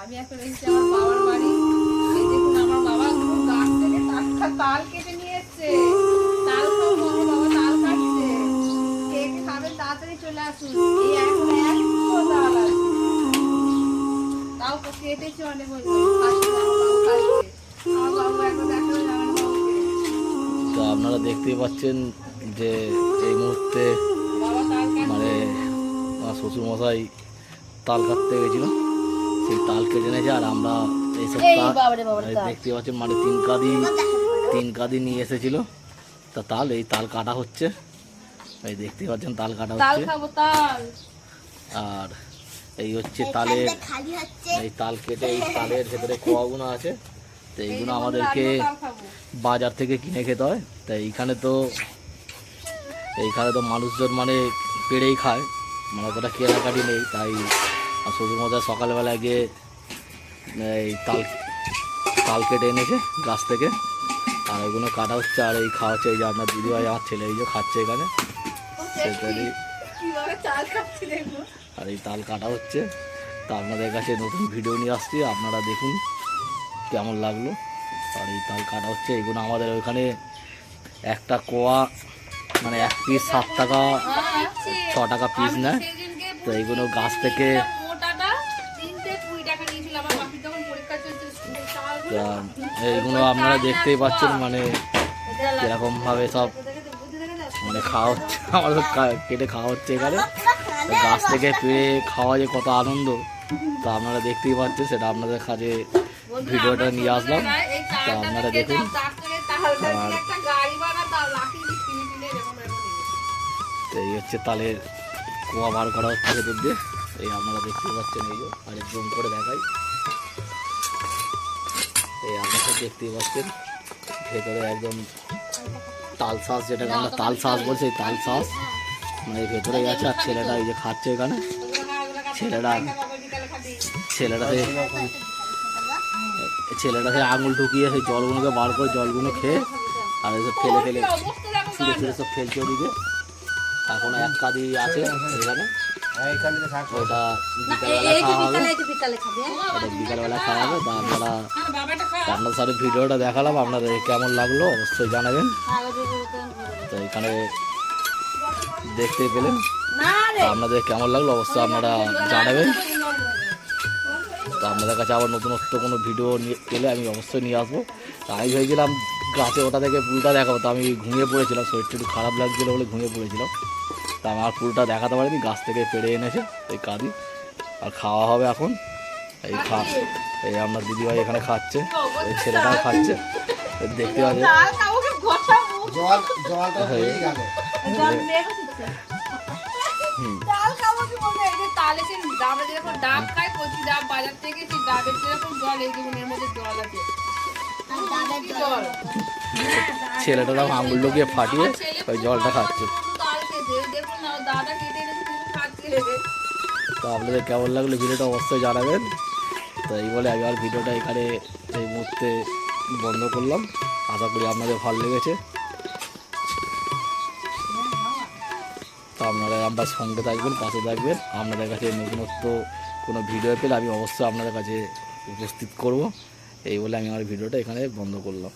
আমি দেখছি আমার বাবার বাড়ি এই দেখুন আমার বাবা গাছ থেকে টাটকা তাল কেটে নিয়ে এসছে। তাল খাও বলো বাবা তাল কাটছে কে কে খাবেন তাড়াতাড়ি চলে আসুন। এই এখন এক তাল আছে। তাও তো কেটেছে অনেক তো আপনারা দেখতেই পাচ্ছেন যে এই মুহূর্তে মানে আমার শ্বশুরমশাই তাল কাটতে গেছিল। সেই তাল কেটে এনেছে আর আমরা এইসব। দেখতে পাচ্ছেন মানে তিন কাদি তিন কাদি নিয়ে এসেছিল। তা তাল এই তাল কাটা হচ্ছে। এই দেখতে পাচ্ছেন তাল কাটা হচ্ছে। আর এই হচ্ছে তালের এই তাল কেটে এই তালের ভেতরে কোয়াগুলো আছে। তো এইগুলো আমাদেরকে বাজার থেকে কিনে খেতে হয়। তাই এইখানে তো এইখানে তো মানুষজন মানে পেড়েই খায়। মানে অতটা কেনাকাটি নেই তাই আর শ্বশুরমশাই সকালবেলা গিয়ে এই তাল তাল কেটে এনেছে গাছ থেকে। আর এগুলো কাটা হচ্ছে আর এই খাওয়া হচ্ছে এই যে আপনার দিদিভাই আমার ছেলে এই যে খাচ্ছে এখানে। সেটারই আর এই তাল কাটা হচ্ছে। তা আপনাদের কাছে নতুন ভিডিও নিয়ে আসছি আপনারা দেখুন কেমন লাগল। আর এই তাল কাটা হচ্ছে এইগুলো আমাদের ওইখানে একটা কোয়া মানে এক পিস সাত টাকা ছ টাকা পিস নেয়। তো এইগুলো গাছ থেকে এইগুলো আপনারা দেখতেই পাচ্ছেন মানে এরকমভাবে সব মানে খাওয়া হচ্ছে, আমাদের কেটে খাওয়া হচ্ছে এখানে। গাছ থেকে পেয়ে খাওয়া যে কত আনন্দ, তা আপনারা দেখতেই পাচ্ছেন, সেটা আপনাদের কাছে ভিডিওটা নিয়ে আসলাম। তা আপনারা দেখুন। আর- এই হচ্ছে তালের কুয়া বার করা হচ্ছে ভেতর দিয়ে। এই আপনারা দেখতে পাচ্ছেন, এই যে আর জুম করে দেখাই। দেখতেই পাচ্ছেন, ভেতরে একদম তাল শ্বাস যেটাকে আমরা তাল শ্বাস বলছি তাল শ্বাস মানে ভেতরে গেছে আর ছেলেটা এই যে খাচ্ছে এখানে। ছেলেটা সেই ছেলেটা সেই আঙুল ঢুকিয়ে সেই জলগুলোকে বার করে জলগুলো খেয়ে আর এসব ফেলে ফেলে ফিরে ফিরে সব ফেলছে ওদিকে এখনও এক কাদি আছে এখানে ওটা বিকালবেলা খাওয়া হবে। একটু বিকালে খাবে। হ্যাঁ? ওটা বিকালবেলা খাওয়া হবে তা আপনারা আপনার সাথে ভিডিওটা দেখালাম আপনাদের কেমন লাগল অবশ্যই জানাবেন। তো এখানে দেখতে পেলেন। আপনাদের কেমন লাগল অবশ্যই আপনারা জানাবেন। তো আপনাদের কাছে আবার নতুনত্ব কোনো ভিডিও নিয়ে পেলে আমি অবশ্যই নিয়ে আসব। আমি ভেবেছিলাম গাছে ওটা থেকে পুলটা দেখাবো তো আমি ঘুমিয়ে পড়েছিলাম শরীরটা একটু খারাপ লাগছিল বলে ঘুমিয়ে পড়েছিলাম। তা আমার পুলটা দেখাতে পারিনি গাছ থেকে পেড়ে এনেছে এই কাদি। আর খাওয়া হবে এখন। এই খা এই আপনার দিদিভাই এখানে খাচ্ছে এই ছেলেটাও খাচ্ছে। এই দেখতে পাচ্ছে? তাল খাব কি ঘষাবো জল জলটা দিয়ে গেল। জল দিয়ে খাচ্ছে হুম। তাল খাব কি বলব এই যে তালে সে ডাবে যেরকম ডাব খায় কচি ডাব বাজার থেকে সেই ডাবের যেরকম জল এই দেখুন এর মধ্যে জল আছে। কি জল। ছেলেটা আঙুল ঢুকিয়ে ফাটিয়ে ওই জলটা খাচ্ছে। তো আপনাদের কেমন লাগল ভিডিওটা অবশ্যই জানাবেন। তো এই বলে আমি আর ভিডিওটা এখানে এই মুহূর্তে বন্ধ করলাম। আশা করি আপনাদের ভালো লেগেছে। তো আপনারা আমার সঙ্গে থাকবেন, পাশে থাকবেন। আপনাদের কাছে নতুনত্ব কোনো ভিডিও পেলে আমি অবশ্যই আপনাদের কাছে উপস্থিত করব। এই বলে আমি আমার ভিডিওটা এখানে বন্ধ করলাম।